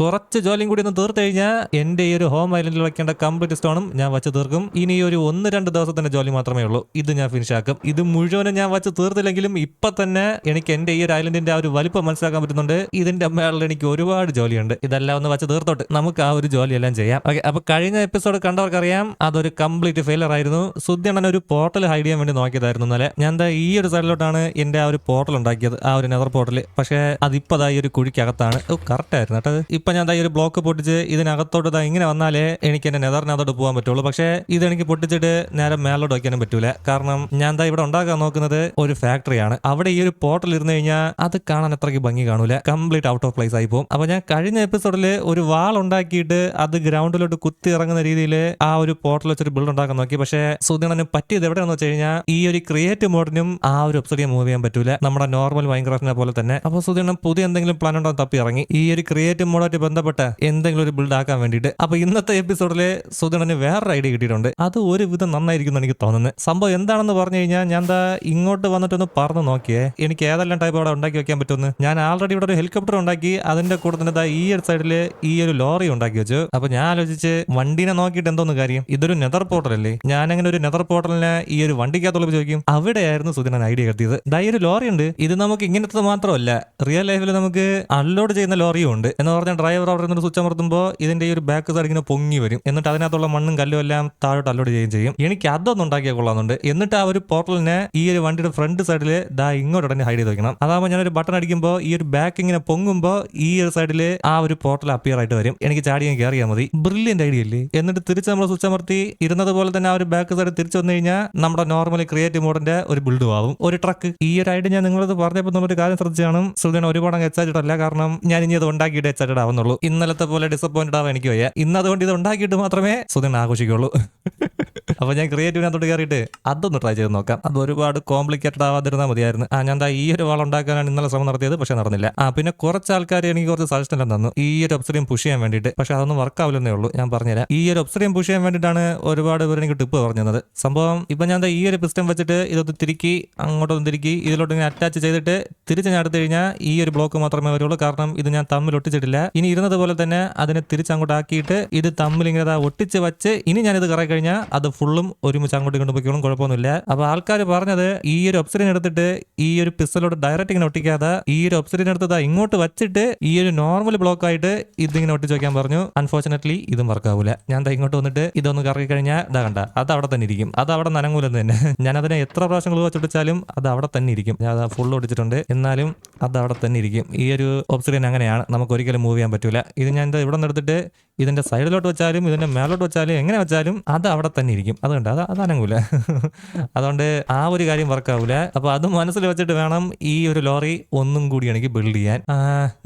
കുറച്ച് ജോലിയും കൂടി ഒന്ന് തീർത്ത് കഴിഞ്ഞാൽ എന്റെ ഈ ഒരു ഹോം ഐലൻഡിൽ വെക്കേണ്ട കംപ്ലീറ്റ് സ്റ്റോണും ഞാൻ വച്ച് തീർക്കും. ഇനി ഒരു ഒന്ന് രണ്ട് ദിവസത്തിന്റെ ജോലി മാത്രമേ ഉള്ളൂ. ഇത് ഞാൻ ഫിനിഷ് ആക്കും. ഇത് മുഴുവനും ഞാൻ വച്ച് തീർത്തില്ലെങ്കിലും ഇപ്പൊ തന്നെ എനിക്ക് എന്റെ ഈ ഒരു ഐലൻഡിന്റെ ആ ഒരു വലിപ്പം മനസ്സിലാക്കാൻ പറ്റുന്നുണ്ട്. ഇതിന്റെ മേളിൽ എനിക്ക് ഒരുപാട് ജോലിയുണ്ട്. ഇതെല്ലാം ഒന്ന് വച്ച് തീർത്തോട്ട്. നമുക്ക് ആ ഒരു ജോലിയെല്ലാം ചെയ്യാം. ഓക്കെ അപ്പൊ കഴിഞ്ഞ എപ്പിസോഡ് കണ്ടവർക്കറിയാം അതൊരു കംപ്ലീറ്റ് ഫെയിലർ ആയിരുന്നു. സുദ്യണ്ണൻ ഒരു പോർട്ടൽ ഹൈഡ് ചെയ്യാൻ വേണ്ടി നോക്കിയതായിരുന്നു ഇന്നലെ. ഞാൻ എന്താ ഈ ഒരു സൈഡിലോട്ടാണ് എന്റെ ആ ഒരു പോർട്ടൽ ഉണ്ടാക്കിയത് ആ ഒരു നെതർ പോർട്ടൽ പക്ഷേ അതിപ്പോ ഈ ഒരു കുഴിക്കകത്താണ്. ഓ കറക്റ്റ് ആയിരുന്നു കേട്ടോ. ഇപ്പൊ ഞാൻ ഈ ഒരു ബ്ലോക്ക് പൊട്ടിച്ച് ഇതിനകത്തോട്ട് ഇതാ ഇങ്ങനെ വന്നാലേ എനിക്ക് എന്റെ നെതറിനകത്തോട്ട് പോകാൻ പറ്റുള്ളൂ. പക്ഷേ ഇത് എനിക്ക് പൊട്ടിച്ചിട്ട് നേരെ മേലോട്ട് വയ്ക്കാനും പറ്റൂല. കാരണം ഞാൻ എന്താ ഇവിടെ ഉണ്ടാക്കാൻ നോക്കുന്നത് ഒരു ഫാക്ടറിയാണ്. അവിടെ ഈ ഒരു പോർട്ടൽ ഇരുന്ന് കഴിഞ്ഞാൽ അത് കാണാൻ അത്രയ്ക്ക് ഭംഗി കാണൂല. കംപ്ലീറ്റ് ഔട്ട് ഓഫ് പ്ലേസ് ആയി പോകും അപ്പൊ ഞാൻ കഴിഞ്ഞ എപ്പിസോഡിൽ ഒരു വാൾ ഉണ്ടാക്കിയിട്ട് അത് ഗ്രൗണ്ടിലോട്ട് കുത്തി ഇറങ്ങുന്ന രീതിയിൽ ആ ഒരു പോർട്ടൽ വെച്ചൊരു ബിൽഡ് ഉണ്ടാക്കാൻ നോക്കി. പക്ഷേ സുധീണന് പറ്റിയത് എവിടെയാണെന്ന് വെച്ച് കഴിഞ്ഞാൽ ഈ ഒരു ക്രിയേറ്റീവ് മോഡിനും ആ ഒരു എപ്പിസോഡിയെ മൂവ് ചെയ്യാൻ പറ്റൂല. നമ്മുടെ നോർമൽ മൈൻക്രാഫ്റ്റിനെ പോലെ തന്നെ. അപ്പോൾ സുധീണൻ പുതിയ എന്തെങ്കിലും പ്ലാൻ ഉണ്ടോ തപ്പി ഇറങ്ങി. ഈ ഒരു ക്രിയേറ്റീവ് മോഡായിട്ട് ബന്ധപ്പെട്ട എന്തെങ്കിലും ഒരു ബിൽഡ് ആക്കാൻ വേണ്ടിയിട്ട്. അപ്പൊ ഇന്നത്തെ എപ്പിസോഡിലെ സുധണന് വേറൊരു ഐഡിയ കിട്ടിയിട്ടുണ്ട്. അത് ഒരുവിധം നന്നായിരിക്കും എന്ന് എനിക്ക് തോന്നുന്നത് സംഭവം എന്താണെന്ന് പറഞ്ഞു കഴിഞ്ഞാൽ ഞാൻ എന്താ ഇങ്ങോട്ട് വന്നിട്ടൊന്ന് പറഞ്ഞു നോക്കിയേ. എനിക്ക് ഏതെല്ലാം ടൈപ്പ് അവിടെ ഉണ്ടാക്കി വെക്കാൻ പറ്റുമെന്ന്. ഞാൻ ആൾറെഡി ഇവിടെ ഒരു ഹെലികോപ്റ്റർ ഉണ്ടാക്കി അതിന്റെ കൂടെ തന്നെ ഈ ഒരു സൈഡിൽ ഈ ഒരു ലോറി ഉണ്ടാക്കി വെച്ചു. അപ്പൊ ഞാൻ ആലോചിച്ച് വണ്ടിനെ നോക്കിയിട്ട് എന്തോന്ന് കാര്യം? ഇതൊരു നെതർ പോർട്ടൽ അല്ലേ? ഞാൻ അങ്ങനെ ഒരു നെതർ പോർട്ടലിനെ ഈ ഒരു വണ്ടിക്കകത്തുള്ള ചോദിക്കും അവിടെയായിരുന്നു സുധീനൻ ഐഡിയ കത്തിയത് ദാ ഒരു ലോറി ഉണ്ട്. ഇത് നമുക്ക് ഇങ്ങനത്തെ മാത്രമല്ല റിയൽ ലൈഫിൽ നമുക്ക് അൺലോഡ് ചെയ്യുന്ന ലോറിയും ഉണ്ട്. എന്ന് പറഞ്ഞാൽ ഡ്രൈവർ അവിടെ നിന്ന് സ്വിച്ച് അമർത്തുമ്പോൾ ഇതിന്റെ ഈ ഒരു ബാക്ക് സൈഡ് ഇങ്ങനെ പൊങ്ങി വരും. എന്നിട്ട് അതിനകത്തുള്ള മണ്ണും കല്ലും എല്ലാം താഴോട്ട് അലോഡ് ചെയ്യുകയും ചെയ്യും. എനിക്ക് അതൊന്നും ഉണ്ടാക്കിയാൽ കൊള്ളാന്നുണ്ട് എന്നിട്ട് ആ ഒരു പോർട്ടലിനെ ഈ ഒരു വണ്ടിയുടെ ഫ്രണ്ട് സൈഡിൽ ദാ ഇങ്ങോട്ട് ഉടനെ ഹൈഡ് ചെയ്ത് വെക്കണം. അതാകുമ്പോൾ ഞാനൊരു ബട്ടൺ അടിക്കുമ്പോൾ ഈ ഒരു ബാക്ക് ഇങ്ങനെ പൊങ്ങുമ്പോൾ ഈ ഒരു സൈഡിൽ ആ ഒരു പോർട്ടൽ അപ്പിയർ ആയിട്ട് വരും. എനിക്ക് ചാടി ഞാൻ കയറിയാൽ മതി. ബ്രില്യന്റ് ഐഡിയ അല്ലേ? എന്നിട്ട് തിരിച്ച് നമ്മൾ സ്വിച്ച് അമർത്തി ഇരുന്നത് പോലെ തന്നെ ആ ഒരു ബാക്ക് സൈഡ് തിരിച്ചു വന്നു കഴിഞ്ഞാൽ നമ്മുടെ നോർമലി ക്രിയേറ്റീവ് മോഡിന്റെ ഒരു ബിൽഡും ആവും. ഒരു ട്രക്ക് ഈ ഒരു ഐഡിയ ഞാൻ നിങ്ങളത് പറഞ്ഞപ്പോൾ നമ്മളൊരു കാര്യം ശ്രദ്ധിച്ചാണ് സുൽദാൻ ഒരുപാട് അങ്ങ് അല്ല. കാരണം ഞാൻ ഇനി അത് ഉണ്ടാക്കിയിട്ട് എക്സൈറ്റഡ് ആവുന്നുള്ളൂ. ഇന്നലത്തെ പോലെ ഡിസപ്പോയിന്റഡ് ആവാൻ എനിക്ക് വയ്യ. ഇന്ന് അതുകൊണ്ട് ഇത് ഉണ്ടാക്കിയിട്ട് മാത്രമേ സുധീൻ ആഘോഷിക്കുള്ളൂ. അപ്പൊ ഞാൻ ക്രിയേറ്റീവിനകത്തോട്ട് കയറിയിട്ട് അതൊന്ന് ട്രൈ ചെയ്ത് നോക്കാം. അത് ഒരുപാട് കോംപ്ലിക്കേറ്റഡ് ആവാതിരുന്നാൽ മതിയായിരുന്നു. ആ ഞാൻ ഈ ഒരു വാൾ ഉണ്ടാക്കാനാണ് ഇന്നലെ ശ്രമം നടത്തിയത് പക്ഷെ നടന്നില്ല. ആ പിന്നെ കുറച്ച് ആൾക്കാർ എനിക്ക് കുറച്ച് സജഷൻ എല്ലാം തന്നു. ഈ ഒരു ഒബ്സറിയം പുഷ് ചെയ്യാൻ വേണ്ടിയിട്ട്. പക്ഷെ അതൊന്നും വർക്ക് ആവില്ലെന്നേ ഉള്ളൂ. ഞാൻ പറഞ്ഞുതരാം. ഈ ഒരു ഒബ്സറിയം പുഷ് ചെയ്യാൻ വേണ്ടിയിട്ടാണ് ഒരുപാട് പേര് എനിക്ക് ടിപ്പ് പറഞ്ഞു തന്നത് സംഭവം ഇപ്പൊ ഞാൻ ഈ ഒരു പിസ്റ്റം വെച്ചിട്ട് ഇതൊന്ന് തിരിക്കി അങ്ങോട്ടൊന്ന് തിരിക്കി ഇതിലോട്ട് ഇങ്ങനെ അറ്റാച്ച് ചെയ്തിട്ട് തിരിച്ച് ഞാൻ എടുത്തു കഴിഞ്ഞാൽ ഈ ഒരു ബ്ലോക്ക് മാത്രമേ വരുള്ളൂ. കാരണം ഇത് ഞാൻ തമ്മിൽ ഒട്ടിച്ചിട്ടില്ല. ഇനി ഇരുന്നത് പോലെ തന്നെ അതിനെ തിരിച്ചങ്ങോട്ടാക്കിയിട്ട് ഇത് തമ്മിൽ ഇങ്ങനെ ഒട്ടിച്ച് വെച്ച് ഇനി ഞാനിത് കറക്കി കഴിഞ്ഞാൽ അത് ഫുള്ളും ഒരുമിച്ച് അങ്ങോട്ട് ഇങ്ങോട്ട് പൊയ്ക്കോളും കുഴപ്പമൊന്നുമില്ല. അപ്പൊ ആൾക്കാർ പറഞ്ഞത് ഈ ഒരു ഒബ്സറിൻ എടുത്തിട്ട് ഈ ഒരു പിസ്സലോട് ഡയറക്റ്റ് ഇങ്ങനെ ഒട്ടിക്കാതെ ഈ ഒരു ഒബ്സറിൻ എടുത്തത് ഇങ്ങോട്ട് വെച്ചിട്ട് ഈ ഒരു നോർമൽ ബ്ലോക്ക് ആയിട്ട് ഇതിങ്ങനെ ഒട്ടിച്ച് വെക്കാൻ പറഞ്ഞു. അൺഫോർച്ചുനേറ്റ്ലി ഇതും വർക്ക് ആവില്ല ഞാൻ ഇങ്ങോട്ട് വന്നിട്ട് ഇതൊന്ന് കറക്കി കഴിഞ്ഞാൽ ഇതാ കണ്ട അത് അവിടെ തന്നെ ഇരിക്കും. അത് അവിടെ നനങ്ങൂലെന്ന് തന്നെ. ഞാൻ അതിനെ എത്ര പ്രാവശ്യം ഗ്ലൂ വെച്ചൊട്ടിച്ചാലും അത് അവിടെ തന്നെ ഇരിക്കും. ഞാൻ അത് ഫുൾ ഒടിച്ചിട്ടുണ്ട് എന്നാലും അത് അവിടെ തന്നെ ഇരിക്കും. ഈ ഒരു ഒബ്സറിൻ അങ്ങനെയാണ്. നമുക്ക് ഒരിക്കലും മൂവ് ചെയ്യാൻ പറ്റൂല. ഇത് ഞാൻ ഇത് ഇവിടെ നിന്നെടുത്തിട്ട് ഇതിന്റെ സൈഡിലോട്ട് വെച്ചാലും ഇതിന്റെ മേലോട്ട് വെച്ചാലും എങ്ങനെ വെച്ചാലും അത് അവിടെ തന്നെ ഇരിക്കും. അതുകൊണ്ട് അത് അതനങ്ങൂല അതുകൊണ്ട് ആ ഒരു കാര്യം വർക്ക് ആവൂല. അപ്പൊ അത് മനസ്സിൽ വെച്ചിട്ട് വേണം ഈ ഒരു ലോറി ഒന്നും കൂടി എനിക്ക് ബിൽഡ് ചെയ്യാൻ.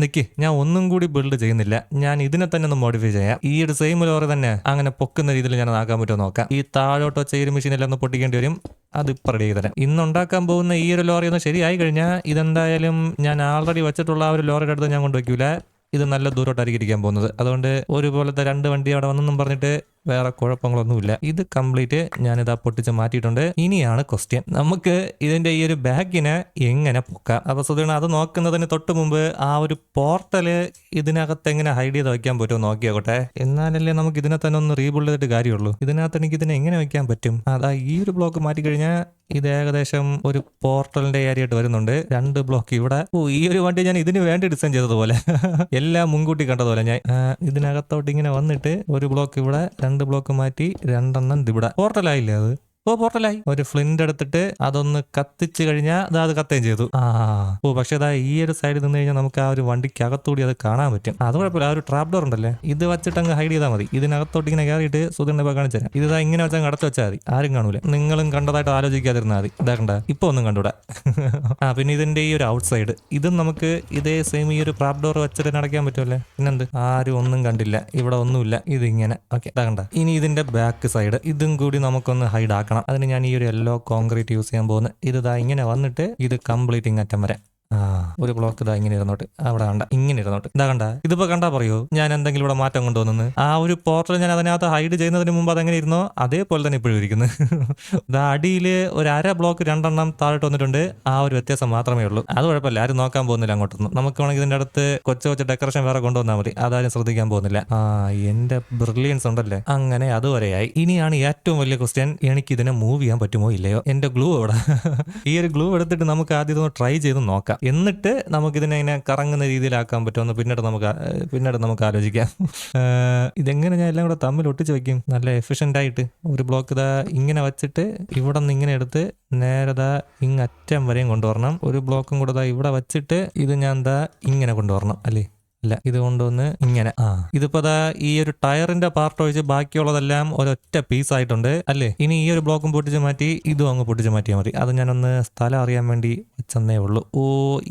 നിക്ക്. ഞാൻ ഒന്നും കൂടി ബിൽഡ് ചെയ്യുന്നില്ല. ഞാൻ ഇതിനെ തന്നെ ഒന്ന് മോഡിഫൈ ചെയ്യാം. ഈ ഒരു സെയിം ലോറി തന്നെ അങ്ങനെ പൊക്കുന്ന രീതിയിൽ ഞാൻ ആക്കാൻ പറ്റുമോ നോക്കാം. ഈ താഴോട്ട് വെച്ച ഈ ഒരു ഒന്ന് പൊട്ടിക്കേണ്ടി വരും. അത് ഇപ്പം റെഡി തരാം ഇന്ന് ഉണ്ടാക്കാൻ പോകുന്ന ഈ ഒരു ലോറി ഒന്ന് ശരിയായി കഴിഞ്ഞാൽ ഇതെന്തായാലും ഞാൻ ആൾറെഡി വെച്ചിട്ടുള്ള ആ ഒരു ലോറിയുടെ അടുത്ത് ഞാൻ കൊണ്ടുവയ്ക്കൂല ഇത് നല്ല ദൂരോട്ടായിരിക്കും ഇരിക്കാൻ പോകുന്നത്. അതുകൊണ്ട് ഒരുപോലത്തെ രണ്ട് വണ്ടി അവിടെ വന്നെന്നും പറഞ്ഞിട്ട് വേറെ കുഴപ്പങ്ങളൊന്നുമില്ല. ഇത് കംപ്ലീറ്റ് ഞാനിതാ പൊട്ടിച്ച് മാറ്റിയിട്ടുണ്ട്. ഇനിയാണ് ക്വസ്റ്റ്യൻ. നമുക്ക് ഇതിന്റെ ഈ ഒരു ബാഗിനെ എങ്ങനെ പൊക്കാം? അപ്പൊ സുധീണ അത് നോക്കുന്നതിന് തൊട്ട് മുമ്പ് ആ ഒരു പോർട്ടൽ ഇതിനകത്ത് എങ്ങനെ ഹൈഡ് ചെയ്ത് വയ്ക്കാൻ പറ്റുമോ നോക്കിയോട്ടെ എന്നാലല്ലേ നമുക്ക് ഇതിനെ തന്നെ ഒന്ന് റീബിൽഡ് ചെയ്തിട്ട് കാര്യമുള്ളൂ. ഇതിനകത്ത് എനിക്ക് ഇതിനെ എങ്ങനെ വയ്ക്കാൻ പറ്റും? അതാ ഈ ഒരു ബ്ലോക്ക് മാറ്റി കഴിഞ്ഞാൽ ഇത് ഏകദേശം ഒരു പോർട്ടലിന്റെ ആയിട്ട് വരുന്നുണ്ട്. രണ്ട് ബ്ലോക്ക് ഇവിടെ. ഓ ഈ ഒരു വണ്ടി ഞാൻ ഇതിന് വേണ്ടി ഡിസൈൻ ചെയ്തതുപോലെ. എല്ലാം മുൻകൂട്ടി കണ്ടതുപോലെ ഞാൻ. ഇതിനകത്തോട്ട് ഇങ്ങനെ വന്നിട്ട് ഒരു ബ്ലോക്ക് ഇവിടെ രണ്ട് ബ്ലോക്ക് മാറ്റി രണ്ടെണ്ണം ഇവിടെ. പോർട്ടലായില്ലേ അത്? ഓ പോർട്ടലായി. ഒരു ഫ്ലിന്റ് എടുത്തിട്ട് അതൊന്ന് കത്തിച്ചു കഴിഞ്ഞാൽ അത് അത് കത്തുകയും ചെയ്തു. ആ ഓ പക്ഷെ അതാ ഈ ഒരു സൈഡിൽ നിന്ന് കഴിഞ്ഞാൽ നമുക്ക് ആ ഒരു വണ്ടിക്ക് അകത്തൂടി അത് കാണാൻ പറ്റും. അത് കുഴപ്പമില്ല ആ ഒരു ട്രാപ്പ് ഡോർ ഉണ്ടല്ലേ? ഇത് വെച്ചിട്ട് അങ്ങ് ഹൈഡ് ചെയ്താൽ മതി. ഇതിനകത്തോട്ട് ഇങ്ങനെ കയറിയിട്ട് സുധീറിനെ പോയി കാണിച്ചു തരാം. ഇതാ ഇങ്ങനെ വെച്ചാൽ അടച്ചു വെച്ചാൽ മതി. ആരും കാണൂല. നിങ്ങളും കണ്ടതായിട്ട് ആലോചിക്കാതിരുന്നാൽ മതി. ഇതാ കണ്ട ഇപ്പൊ ഒന്നും കണ്ടൂടാ. ആ പിന്നെ ഇതിന്റെ ഈ ഒരു ഔട്ട് സൈഡ് ഇതും നമുക്ക് ഇതേ സെയിം ഈ ഒരു ട്രാപ്പ് ഡോർ വെച്ചിട്ട് അടയ്ക്കാൻ പറ്റുമല്ലേ പിന്നെന്ത്? ആരും ഒന്നും കണ്ടില്ല. ഇവിടെ ഒന്നുമില്ല. ഇങ്ങനെ ഓക്കെ ഇതാ കണ്ട. ഇനി ഇതിന്റെ ബാക്ക് സൈഡ് ഇതും കൂടി നമുക്കൊന്ന് ഹൈഡ് ആക്കണം. അതിന് ഞാൻ ഈ ഒരു യെല്ലോ കോൺക്രീറ്റ് യൂസ് ചെയ്യാൻ പോകുന്നത് ഇത് ഇങ്ങനെ വന്നിട്ട് ഇത് കംപ്ലീറ്റ് ഇങ്ങറ്റം വരെ. ഒരു ബ്ലോക്ക് ഇതാ ഇങ്ങനെ ഇരുന്നോട്ട്. അവിടെ കണ്ട ഇങ്ങനെ ഇരുന്നോട്ട്. ഇതാ കണ്ട ഇതിപ്പോ കണ്ടാ പറയോ ഞാൻ എന്തെങ്കിലും ഇവിടെ മാറ്റം കൊണ്ടുവന്നു ആ ഒരു പോർട്ടൽ ഞാൻ അതിനകത്ത് ഹൈഡ് ചെയ്യുന്നതിന് മുമ്പ് അതെങ്ങനെ ഇരുന്നോ? അതേപോലെ തന്നെ ഇപ്പോഴും ഇരിക്കുന്നു. ഇതാ അടിയിൽ ഒരു അര ബ്ലോക്ക് രണ്ടെണ്ണം താഴോട്ട് വന്നിട്ടുണ്ട്. ആ ഒരു വ്യത്യാസം മാത്രമേ ഉള്ളൂ. അത് കുഴപ്പമില്ല ആരും നോക്കാൻ പോകുന്നില്ല അങ്ങോട്ടൊന്നും. നമുക്ക് വേണമെങ്കിൽ ഇതിന്റെ അടുത്ത് കൊച്ചു കൊച്ചു ഡെക്കറേഷൻ വേറെ കൊണ്ടുവന്നാൽ മതി. അതാരും ശ്രദ്ധിക്കാൻ പോകുന്നില്ല. ആ എന്റെ ബ്രില്യൻസ് ഉണ്ടല്ലേ? അങ്ങനെ അതുവരെയായി. ഇനിയാണ് ഏറ്റവും വലിയ ക്വസ്റ്റ്യൻ എനിക്ക് ഇതിനെ മൂവ് ചെയ്യാൻ പറ്റുമോ ഇല്ലയോ? എന്റെ ഗ്ലൂ എവിടെ? ഈ ഒരു ഗ്ലൂ എടുത്തിട്ട് നമുക്ക് ആദ്യം ഒന്ന് ട്രൈ ചെയ്ത് നോക്കാം. എന്നിട്ട് നമുക്ക് ഇതിനെ ഇങ്ങനെ കറങ്ങുന്ന രീതിയിലാക്കാൻ പറ്റുമെന്ന് പിന്നീട് നമുക്ക് പിന്നീട് നമുക്ക് ആലോചിക്കാം. ഇതെങ്ങനെ ഞാൻ എല്ലാം കൂടെ തമ്മിൽ ഒട്ടിച്ച് വെക്കും? നല്ല എഫിഷ്യന്റ് ആയിട്ട് ഒരു ബ്ലോക്ക് ഇതാ ഇങ്ങനെ വെച്ചിട്ട് ഇവിടെ നിന്ന് ഇങ്ങനെ എടുത്ത് നേരെ ദാ ഇങ്ങ് അറ്റം വരെയും കൊണ്ടുവരണം. ഒരു ബ്ലോക്കും കൂടെ ദാ ഇവിടെ വെച്ചിട്ട് ഇത് ഞാൻ ദാ ഇങ്ങനെ കൊണ്ടുവരണം അല്ലേ? അല്ല ഇത് കൊണ്ടുവന്ന് ഇങ്ങനെ ആ. ഇതിപ്പോ ദാ ഈ ഒരു ടയറിന്റെ പാർട്ട് ഒഴിച്ച് ബാക്കിയുള്ളതെല്ലാം ഒരൊറ്റ പീസ് ആയിട്ടുണ്ട് അല്ലേ? ഇനി ഈ ഒരു ബ്ലോക്കും പൊട്ടിച്ച് മാറ്റി ഇതും അങ്ങ് പൊട്ടിച്ച് മാറ്റിയാൽ മതി. അത് ഞാനൊന്ന് സ്ഥലം അറിയാൻ വേണ്ടി വെച്ചെന്നേ ഉള്ളൂ. ഓ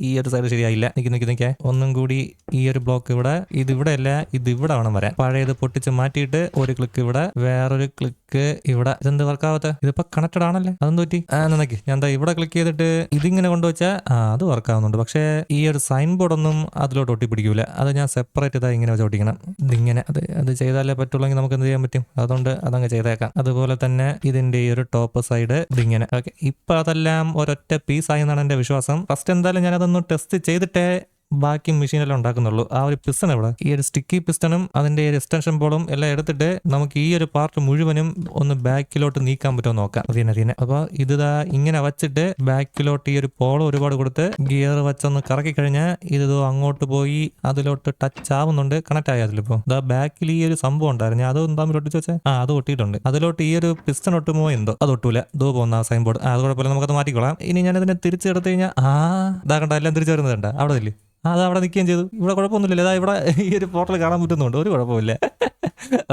ഈ ഒരു സൈഡ് ശരിയായില്ല. നിക്ക് നിക്ക് നിക്കേ. ഒന്നും കൂടി ഈ ഒരു ബ്ലോക്ക് ഇവിടെ ഇത് ഇവിടെ അല്ല ഇത് ഇവിടെ വേണം വരാൻ. പഴയത് പൊട്ടിച്ച് മാറ്റിയിട്ട് ഒരു ക്ലിക്ക് ഇവിടെ വേറൊരു ക്ലിക്ക് ഇവിടെ. ഇതെന്ത് വർക്കാവാത്ത ഇതിപ്പോ കണക്റ്റഡ് ആണല്ലേ? അതെന്ത് പറ്റി? ആ നോക്കി. ഞാൻ എന്താ ഇവിടെ ക്ലിക്ക് ചെയ്തിട്ട് ഇതിങ്ങനെ കൊണ്ടുവച്ചാൽ ആ അത് വർക്കാവുന്നുണ്ട് പക്ഷേ ഈ ഒരു സൈൻ ബോർഡ് ഒന്നും അതിലോട്ട് ഒട്ടിപ്പിടിക്കൂല. അത് ഞാൻ സെപ്പറേറ്റ് ഇതാ ഇങ്ങനെ ചോദിക്കണം ഇതിങ്ങനെ അത് അത് ചെയ്താലേ പറ്റുള്ളെങ്കിൽ നമുക്ക് എന്ത് ചെയ്യാൻ പറ്റും? അതുകൊണ്ട് അതങ്ങ് ചെയ്തേക്കാം. അതുപോലെ തന്നെ ഇതിന്റെ ഈ ഒരു ടോപ്പ് സൈഡ് ഇതിങ്ങനെ. ഓക്കെ ഇപ്പൊ അതെല്ലാം ഒരൊറ്റ പീസ് ആയി എന്നാണ് എന്റെ വിശ്വാസം. ഫസ്റ്റ് എന്തായാലും ഞാൻ അതൊന്ന് ടെസ്റ്റ് ചെയ്തിട്ടേ ബാക്കി മെഷീനെല്ലാം ഉണ്ടാക്കുന്നുള്ളൂ. ആ ഒരു പിസ്റ്റൺ എവിടെ? ഈ ഒരു സ്റ്റിക്കി പിസ്റ്റണും അതിന്റെ ഒരു എക്സ്റ്റൻഷൻ ബോളും എല്ലാം എടുത്തിട്ട് നമുക്ക് ഈ ഒരു പാർട്ട് മുഴുവനും ഒന്ന് ബാക്കിലോട്ട് നീക്കാൻ പറ്റുമോ നോക്കാം. അതിനെ അതിനെ. അപ്പൊ ഇത് ഇങ്ങനെ വച്ചിട്ട് ബാക്കിലോട്ട് ഈ ഒരു പോളം ഒരുപാട് കൊടുത്ത് ഗിയർ വെച്ചൊന്ന് കറക്കി കഴിഞ്ഞാൽ ഇത് അങ്ങോട്ട് പോയി അതിലോട്ട് ടച്ച് ആവുന്നുണ്ട്. കണക്ട് ആയി അതിലിപ്പോ. ഇതാ ബാക്കിൽ ഈ ഒരു സംഭവം ഉണ്ടായിരുന്നു. അതും തമ്മിൽ ഒട്ടിച്ച് വെച്ചാൽ ആ അത് ഒട്ടിയിട്ടുണ്ട്. അതിലോട്ട് ഈ ഒരു പിസ്റ്റൺ ഒട്ടുമോ എന്തോ. അത് ഒട്ടൂല. ദോ പോകുന്ന ആ സൈൻ ബോർഡ് അത് കുഴപ്പമില്ല നമുക്കത് മാറ്റിക്കോളാം ഇനി ഞാനതിനെ തിരിച്ചെടുത്ത് കഴിഞ്ഞാൽ ആ ഇതാ കണ്ട എല്ലാം തിരിച്ചു വരുന്നത് കണ്ട അവിടെ ഇല്ലേ? അത് അവിടെ നിൽക്കുകയും ചെയ്തു. ഇവിടെ കുഴപ്പമൊന്നുമില്ല ഇതാ ഇവിടെ ഈ ഒരു പോർട്ടൽ കാണാൻ പറ്റുന്നുണ്ട്. ഒരു കുഴപ്പമില്ല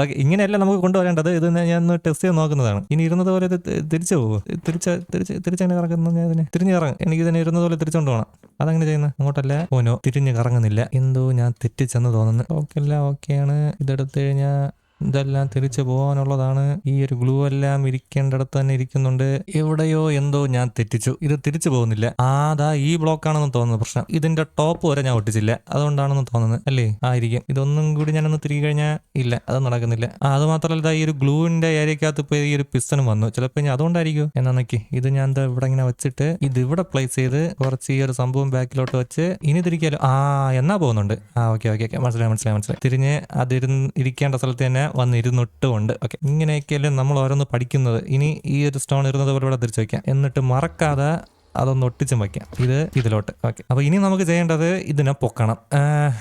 ഓക്കെ ഇങ്ങനെയല്ല നമുക്ക് കൊണ്ടുവരേണ്ടത്. ഇത് ഞാൻ ഒന്ന് ടെസ്റ്റ് ചെയ്ത് നോക്കുന്നതാണ്. ഇനി ഇരുന്നത് പോലെ തിരിച്ചു പോകുമോ തിരിച്ച് തിരിച്ച് തിരിച്ചങ്ങനെ കറങ്ങുന്നു ഞാൻ ഇതിനെ? തിരിഞ്ഞ് കറങ്ങും. എനിക്ക് ഇതിനെ ഇരുന്നത് പോലെ തിരിച്ചുകൊണ്ട് പോകണം അതങ്ങനെ ചെയ്യുന്നത് അങ്ങോട്ടല്ല. ഓനോ തിരിഞ്ഞ് കറങ്ങുന്നില്ല. എന്തോ ഞാൻ തെറ്റിച്ചെന്ന് തോന്നുന്നു. ഓക്കെ അല്ല ഓക്കെയാണ് ഇതെടുത്ത് കഴിഞ്ഞാൽ ഇതെല്ലാം തിരിച്ചു പോകാനുള്ളതാണ് ഈ ഒരു ഗ്ലൂ എല്ലാം ഇരിക്കേണ്ടടത്ത് തന്നെ ഇരിക്കുന്നുണ്ട്. എവിടെയോ എന്തോ ഞാൻ തെറ്റിച്ചു. ഇത് തിരിച്ചു പോകുന്നില്ല. ആദാ ഈ ബ്ലോക്ക് ആണെന്ന് തോന്നുന്നു പ്രശ്നം. ഇതിന്റെ ടോപ്പ് വരെ ഞാൻ ഒട്ടിച്ചില്ല. അതുകൊണ്ടാണെന്ന് തോന്നുന്നത്. അല്ലേ? ആയിരിക്കും ഇതൊന്നും കൂടി ഞാനൊന്ന് തിരികെ കഴിഞ്ഞാൽ ഇല്ല. അത് നടക്കുന്നില്ല. അത് മാത്രമല്ല ഈ ഒരു ഗ്ലൂവിന്റെ ഏരിയക്കകത്ത് ഇപ്പൊ ഈ ഒരു പിസ്റ്റനും വന്നു. ചിലപ്പോൾ ഞാൻ അതുകൊണ്ടായിരിക്കും. എന്നാ നോക്കി. ഇത് ഞാൻ എന്താ ഇവിടെ ഇങ്ങനെ വെച്ചിട്ട് ഇത് ഇവിടെ പ്ലേസ് ചെയ്ത് കുറച്ച് ഈ ഒരു സംഭവം ബാക്കിലോട്ട് വെച്ച് ഇനി തിരിക്കാലോ ആ എന്നാ പോകുന്നുണ്ട്. ആ ഓക്കെ ഓക്കെ ഓക്കെ. മനസ്സിലായി മനസ്സിലായി മനസ്സിലായി. തിരിഞ്ഞ് അതിരുന്ന് ഇരിക്കേണ്ട സ്ഥലത്ത് തന്നെ വന്ന് ഇരുന്നിട്ടുമുണ്ട് ഓക്കെ ഇങ്ങനെയൊക്കെയല്ലേ നമ്മൾ ഓരോന്ന് പഠിക്കുന്നത്. ഇനി ഈ ഒരു സ്റ്റോൺ ഇരുന്നത് പോലെ ഇവിടെ തിരിച്ചു വയ്ക്കാം. എന്നിട്ട് മറക്കാതെ അതൊന്ന് ഒട്ടിച്ചും വയ്ക്കാം ഇത് ഇതിലോട്ട്. ഓക്കെ. അപ്പൊ ഇനി നമുക്ക് ചെയ്യേണ്ടത് ഇതിനെ പൊക്കണം.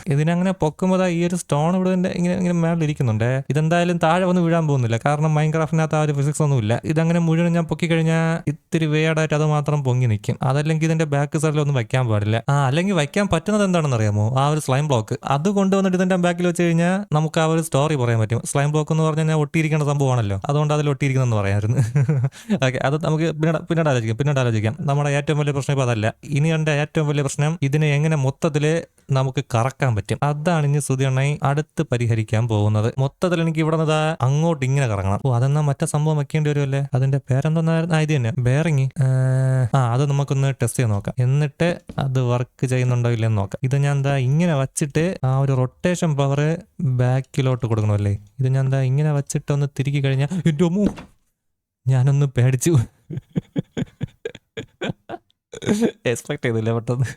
ഇതിനങ്ങനെ പൊക്കുമ്പോൾ ഈ ഒരു സ്റ്റോൺ ഇവിടെ ഇങ്ങനെ ഇങ്ങനെ മേളിലിരിക്കുന്നുണ്ട്. ഇതെന്തായാലും താഴെ വന്ന് വീഴാൻ പോകുന്നില്ല. കാരണം മൈൻക്രാഫ്റ്റിനകത്ത് ആ ഒരു ഫിസിക്സ് ഒന്നും ഇല്ല. ഇതങ്ങനെ മുഴുവൻ ഞാൻ പൊക്കി കഴിഞ്ഞാൽ ഇത്തിരി വേടായിട്ട് അത് മാത്രം പൊങ്ങി നിൽക്കും അതല്ലെങ്കിൽ ഇതിന്റെ ബാക്ക് സൈഡിൽ ഒന്നും വയ്ക്കാൻ പാടില്ല. ആ അല്ലെങ്കിൽ വയ്ക്കാൻ പറ്റുന്നത് എന്താണെന്ന് അറിയാമോ? ആ ഒരു സ്ലൈം ബ്ലോക്ക് അത് കൊണ്ടുവന്നിട്ട് ഇതിന്റെ ബാക്കിൽ വെച്ച് കഴിഞ്ഞാൽ നമുക്ക് ആ ഒരു സ്റ്റോറി പറയാൻ പറ്റും. സ്ലൈം ബ്ലോക്ക് എന്ന് പറഞ്ഞാൽ ഒട്ടിയിരിക്കേണ്ട സംഭവമാണല്ലോ. അതുകൊണ്ട് അതിൽ ഒട്ടിയിരിക്കുന്നതെന്ന് പറയാമായിരുന്നു ഓക്കെ. അത് നമുക്ക് പിന്നീട് പിന്നീട് ആലോചിക്കാം. പിന്നീട് ആലോചിക്കാം. നമ്മുടെ ഏറ്റവും വലിയ പ്രശ്നം ഇപ്പൊ അതല്ല. ഇനി എന്റെ ഏറ്റവും വലിയ പ്രശ്നം ഇതിനെ എങ്ങനെ മൊത്തത്തിൽ നമുക്ക് കറക്കാൻ പറ്റും? അതാണ് ഇനി സുധിയണ്ണായി അടുത്ത് പരിഹരിക്കാൻ പോകുന്നത്. മൊത്തത്തിൽ എനിക്ക് ഇവിടെ നിന്ന് അങ്ങോട്ട് ഇങ്ങനെ കറങ്ങണം. ഓ അതെന്നാ മറ്റേ സംഭവം വെക്കേണ്ടി വരുമല്ലേ അതിന്റെ പേരെന്തെന്നായിരുന്നു ഇത് തന്നെ ബേറിങ് ആ അത് നമുക്കൊന്ന് ടെസ്റ്റ് ചെയ്ത് നോക്കാം. എന്നിട്ട് അത് വർക്ക് ചെയ്യുന്നുണ്ടോ ഇല്ലെന്ന് നോക്കാം. ഇത് ഞാൻ എന്താ ഇങ്ങനെ വച്ചിട്ട് ആ ഒരു റൊട്ടേഷൻ പവർ ബാക്കിലോട്ട് കൊടുക്കണമല്ലേ? ഇത് ഞാൻ എന്താ ഇങ്ങനെ വച്ചിട്ട് ഒന്ന് തിരികെ കഴിഞ്ഞാൽ ഞാനൊന്ന് പേടിച്ചു. എക്സ്പെക്ട് ചെയ്തില്ല പെട്ടെന്ന്?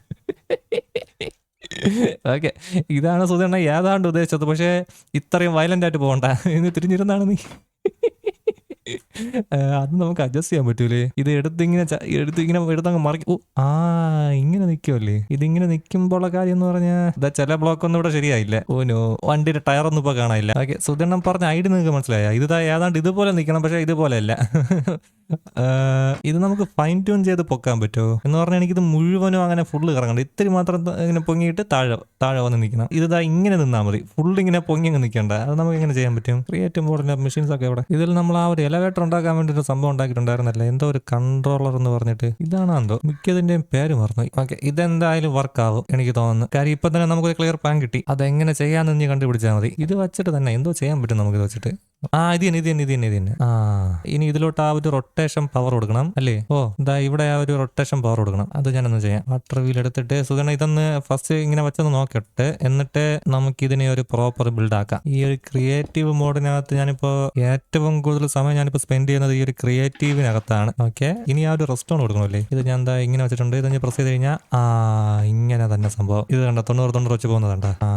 ഓക്കെ ഇതാണ് സുധണ്ണ ഏതാണ്ട് ഉദ്ദേശിച്ചത്. പക്ഷേ ഇത്രയും വയലന്റ് ആയിട്ട് പോകണ്ട. ഇന്ന് തിരിഞ്ഞിരുന്നാണ് നീ. അത് നമുക്ക് അഡ്ജസ്റ്റ് ചെയ്യാൻ പറ്റൂലേ? ഇത് എടുത്തിങ്ങനെ എടുത്തിങ്ങനെ എടുത്തങ്ങ് മറിക്കും. ഓ ആ ഇങ്ങനെ നിൽക്കുമല്ലേ ഇതിങ്ങനെ നിൽക്കുമ്പോഴുള്ള കാര്യം എന്ന് പറഞ്ഞാൽ ഇതാ ചില ബ്ലോക്ക് ഒന്നും ഇവിടെ ശരിയായില്ല. ഓനോ വണ്ടിയുടെ ടയർ ഒന്നും ഇപ്പൊ കാണാനില്ല. ഓക്കെ സുധണ്ണം പറഞ്ഞ ഐഡി നിങ്ങൾക്ക് മനസ്സിലായ? ഇത് ഏതാണ്ട് ഇതുപോലെ നിൽക്കണം പക്ഷേ ഇതുപോലെ അല്ല ഇത് നമുക്ക് ഫൈൻ ട്യൂൺ ചെയ്ത് പൊക്കാൻ പറ്റുമോ എന്ന് പറഞ്ഞാൽ എനിക്കിത് മുഴുവനും അങ്ങനെ ഫുള്ള് കറങ്ങണ്ട. ഇത്തിരി മാത്രം ഇങ്ങനെ പൊങ്ങിയിട്ട് താഴെ താഴെ വന്ന് നിൽക്കണം ഇത് ഇങ്ങനെ നിന്നാൽ മതി. ഫുള്ള് ഇങ്ങനെ പൊങ്ങി അങ്ങ് നിൽക്കണ്ട അത് നമുക്ക് എങ്ങനെ ചെയ്യാൻ പറ്റും? ക്രിയേറ്റ് മോഡലിന്റെ മെഷീൻസ് ഒക്കെ ഇവിടെ ഇതിൽ നമ്മൾ ആ ഒരു എലവേറ്റർ ഉണ്ടാക്കാൻ വേണ്ടി ഒരു സംഭവം ഉണ്ടാക്കിയിട്ടുണ്ടായിരുന്നല്ലേ? എന്തോ ഒരു കൺട്രോളർ എന്ന് പറഞ്ഞിട്ട്. ഇതാണ് എന്തോ. മിക്കതിന്റെയും പേര് മറന്നു ഓക്കെ ഇതെന്തായാലും വർക്ക് ആവും എനിക്ക് തോന്നുന്നു. കാര്യം ഇപ്പൊ തന്നെ നമുക്ക് ക്ലിയർ പ്ലാൻ കിട്ടി. അതെങ്ങനെ ചെയ്യാന്ന് നീ കണ്ടുപിടിച്ചാൽ മതി. ഇത് വെച്ചിട്ട് തന്നെ എന്തോ ചെയ്യാൻ പറ്റും നമുക്ക് ഇത് വെച്ചിട്ട്. ആ ഇത് തന്നെ ഇത് തന്നെ ഇത് തന്നെ ഇത് തന്നെ. ആ ഇനി ഇതിലോട്ട് ആ ഒരു റൊട്ടേഷൻ പവർ കൊടുക്കണം അല്ലേ? ഓ ഇതാ ഇവിടെ ആ ഒരു റൊട്ടേഷൻ പവർ കൊടുക്കണം. അത് ഞാനൊന്ന് ചെയ്യാം. വാട്ടർ വീൽ എടുത്തിട്ട് സുധന ഇതൊന്ന് ഫസ്റ്റ് ഇങ്ങനെ വെച്ചൊന്ന് നോക്കട്ടെ. എന്നിട്ട് നമുക്ക് ഇതിനെ ഒരു പ്രോപ്പർ ബിൽഡ് ആക്കാം. ഈ ഒരു ക്രിയേറ്റീവ് മോഡിനകത്ത് ഞാനിപ്പോ ഏറ്റവും കൂടുതൽ സമയം ഞാനിപ്പോ സ്പെൻഡ് ചെയ്യുന്നത് ഈ ഒരു ക്രിയേറ്റീവിനകത്താണ് ഓക്കെ ഇനി ആ ഒരു റെസ്റ്റോൺ കൊടുക്കണമല്ലേ? ഇത് ഞാൻ എന്താ ഇങ്ങനെ വെച്ചിട്ടുണ്ട്. ഇത് ഞാൻ പ്രസ് ചെയ്ത് കഴിഞ്ഞാൽ ആ ഇങ്ങനെ തന്നെ സംഭവം. ഇത് കണ്ട? തൊണ്ണൂറ് തൊണ്ണൂറ് വെച്ച് പോകുന്നതണ്ട ആ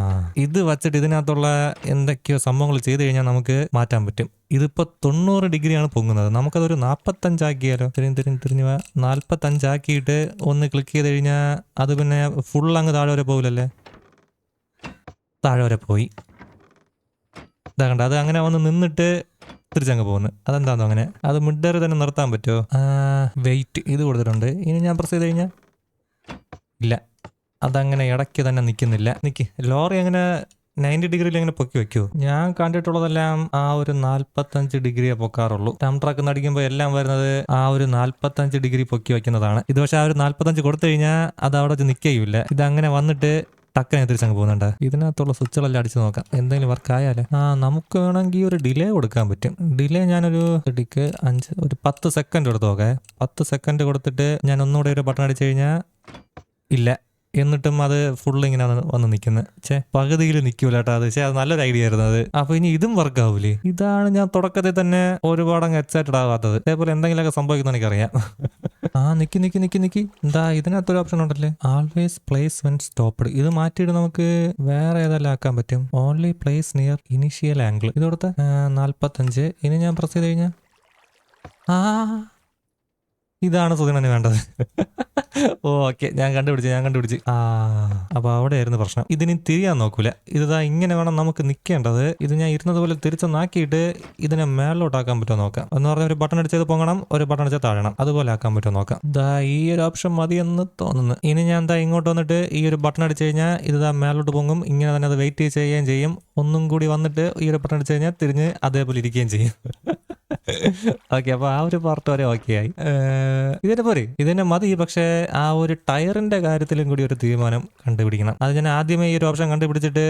ഇത് വെച്ചിട്ട് ഇതിനകത്തുള്ള എന്തൊക്കെയോ സംഭവങ്ങൾ ചെയ്ത് കഴിഞ്ഞാൽ നമുക്ക് മാറ്റാൻ പറ്റും. ഇതിപ്പോ തൊണ്ണൂറ് ഡിഗ്രിയാണ് പൊങ്ങുന്നത്. നമുക്കതൊരു നാൽപ്പത്തഞ്ചാക്കിയാലോ തിരിഞ്ഞ് തിരിഞ്ഞ് തിരിഞ്ഞ്. നാൽപ്പത്തഞ്ചാക്കിയിട്ട് ഒന്ന് ക്ലിക്ക് ചെയ്ത് കഴിഞ്ഞാൽ അത് പിന്നെ ഫുൾ അങ്ങ് താഴെ വരെ പോകില്ലല്ലേ താഴെ വരെ പോയി. ഇതാ കണ്ട? അത് അങ്ങനെ വന്ന് നിന്നിട്ട് തിരിച്ചങ്ങ് പോകുന്നു. അതെന്താണോ അങ്ങനെ. അത് മിഡർ തന്നെ നിർത്താൻ പറ്റുമോ? വെയിറ്റ് ഇത് കൊടുത്തിട്ടുണ്ട്. ഇനി ഞാൻ പ്രസ് ചെയ്ത് കഴിഞ്ഞാൽ ഇല്ല. അതങ്ങനെ ഇടയ്ക്ക് തന്നെ നിൽക്കുന്നില്ല നിൽക്ക് ലോറി അങ്ങനെ നയന്റി ഡിഗ്രിയിൽ ഇങ്ങനെ പൊക്കി വെക്കുമോ ഞാൻ കണ്ടിട്ടുള്ളതെല്ലാം ആ ഒരു നാൽപ്പത്തഞ്ച് ഡിഗ്രിയെ പൊക്കാറുള്ളൂ. ടം ട്രക്ക് നടിക്കുമ്പോൾ എല്ലാം വരുന്നത് ആ ഒരു നാൽപ്പത്തഞ്ച് ഡിഗ്രി പൊക്കി വെക്കുന്നതാണ്. ഇത് പക്ഷേ ആ ഒരു നാൽപ്പത്തഞ്ച് കൊടുത്തു കഴിഞ്ഞാൽ അത് അവിടെ നിൽക്കുകയില്ല ഇത് അങ്ങനെ വന്നിട്ട് ടക്കനെ തിരിച്ചങ്ങ് പോകുന്നുണ്ട്. ഇതിനകത്തുള്ള സ്വിച്ചുകളെല്ലാം അടിച്ചു നോക്കാം. എന്തെങ്കിലും വർക്ക് ആയാലേ. ആ നമുക്ക് വേണമെങ്കിൽ ഒരു ഡിലേ കൊടുക്കാൻ പറ്റും. ഡിലേ ഞാനൊരു ഡിക്ക് അഞ്ച് ഒരു പത്ത് സെക്കൻഡ് കൊടുത്ത് നോക്കേ. പത്ത് സെക്കൻഡ് കൊടുത്തിട്ട് ഞാൻ ഒന്നുകൂടെ ഒരു ബട്ടൺ അടിച്ചു കഴിഞ്ഞാൽ ഇല്ല. എന്നിട്ടും അത് ഫുൾ ഇങ്ങനെ വന്ന് നിൽക്കുന്നത് ചേ പകുതിയിൽ നിൽക്കൂല കേട്ടോ അത്. ചേ അത് നല്ലൊരു ഐഡിയ ആയിരുന്നു അത്. അപ്പൊ ഇനി ഇതും വർക്ക് ആവൂലേ? ഇതാണ് ഞാൻ തുടക്കത്തിൽ തന്നെ ഒരുപാട് അങ്ങ് എക്സൈറ്റഡ് ആവാത്തത്. അതേപോലെ എന്തെങ്കിലുമൊക്കെ സംഭവിക്കുന്ന എനിക്കറിയാം. ആ നിക്കി നിക്കി നിക്കി നിക്കി. എന്താ ഇതിനകത്തൊരു ഓപ്ഷൻ ഉണ്ടല്ലേ? ആൾവേസ് പ്ലേസ് വെൻ സ്റ്റോപ്പ്ഡ് ഇത് മാറ്റിയിട്ട് നമുക്ക് വേറെ ഏതെല്ലാം ആക്കാൻ പറ്റും? Only place near initial angle ഇതോടത്തെ നാൽപ്പത്തഞ്ച് ഇനി ഞാൻ പ്രസ് ചെയ്ത് കഴിഞ്ഞാൽ ആ ഇതാണ് സുധനന് വേണ്ടത്. ഓക്കെ ഞാൻ കണ്ടുപിടിച്ച് ഞാൻ കണ്ടുപിടിച്ച്. ആ അപ്പൊ അവിടെയായിരുന്നു പ്രശ്നം. ഇതിനി തിരിയാൻ നോക്കൂല. ഇതാ ഇങ്ങനെ വേണം നമുക്ക് നിൽക്കേണ്ടത് ഇത് ഞാൻ ഇരുന്നതുപോലെ തിരിച്ചൊന്നാക്കിയിട്ട് ഇതിനെ മേളിലോട്ടാക്കാൻ പറ്റുമോ നോക്കാം. എന്ന് പറഞ്ഞാൽ ഒരു ബട്ടൺ അടിച്ചത് പൊങ്ങണം ഒരു ബട്ടൺ അടിച്ചത് താഴണം. അതുപോലെ ആക്കാൻ പറ്റുമോ നോക്കാം. ദാ ഈ ഒരു ഓപ്ഷൻ മതിയെന്ന് തോന്നുന്നു. ഇനി ഞാൻ എന്താ ഇങ്ങോട്ട് വന്നിട്ട് ഈ ഒരു ബട്ടൺ അടിച്ചു കഴിഞ്ഞാൽ ഇത് ദാ മേലോട്ട് പൊങ്ങും. ഇങ്ങനെ തന്നെ അത് വെയിറ്റ് ചെയ്യുകയും ചെയ്യും. ഒന്നും കൂടി വന്നിട്ട് ഈ ഒരു ബട്ടൺ അടിച്ചു കഴിഞ്ഞാൽ തിരിഞ്ഞ് അതേപോലെ ഇരിക്കുകയും ചെയ്യും. ഓക്കെ അപ്പൊ ആ ഒരു പാർട്ട് വരെ ഓക്കെ ആയി. ഇതിന്റെ പോരെ. ഇതിന്റെ മതി. പക്ഷേ ആ ഒരു ടയറിന്റെ കാര്യത്തിലും കൂടി ഒരു തീരുമാനം കണ്ടുപിടിക്കണം. അത് ഞാൻ ആദ്യമേ ഈ ഒരു ഓപ്ഷൻ കണ്ടുപിടിച്ചിട്ട്